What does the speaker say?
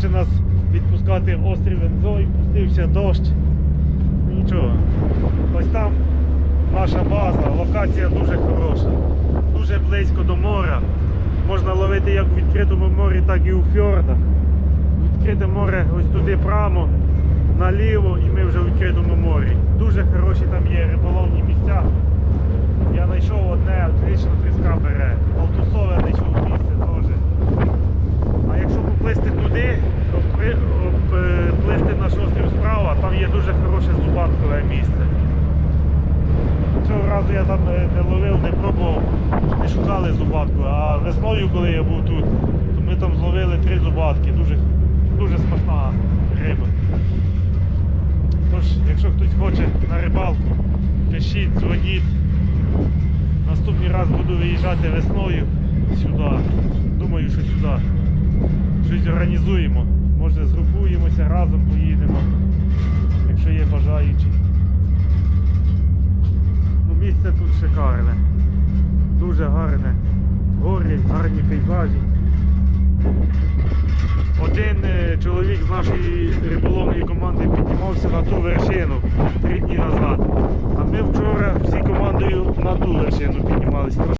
хоче нас відпускати острів Ензой, пустився дощ. Ну нічого. Ось там наша база, локація дуже хороша, дуже близько до моря. Можна ловити як у відкритому морі, так і у фьордах. Відкрите море ось туди прямо, наліво, і ми вже у відкритому морі. Дуже хороші там є наш острів справа, там є дуже хороше зубаткове місце. Цього разу я там е, не ловив, не пробував, не шукали зубатку. А весною, коли я був тут, то ми там зловили три зубатки. Дуже, дуже смачна риба. Тож, якщо хтось хоче на рибалку, пишіть, дзвоніть. Наступний раз буду виїжджати весною сюди. Думаю, що сюди. Щось організуємо. Може згрупуємося, разом поїдемо, якщо є бажаючі. Ну, місце тут шикарне. Дуже гарне. Гори, гарні пейзажі. Один е, чоловік з нашої риболовної команди піднімався на ту вершину три дні назад. А ми вчора всі командою на ту вершину піднімалися.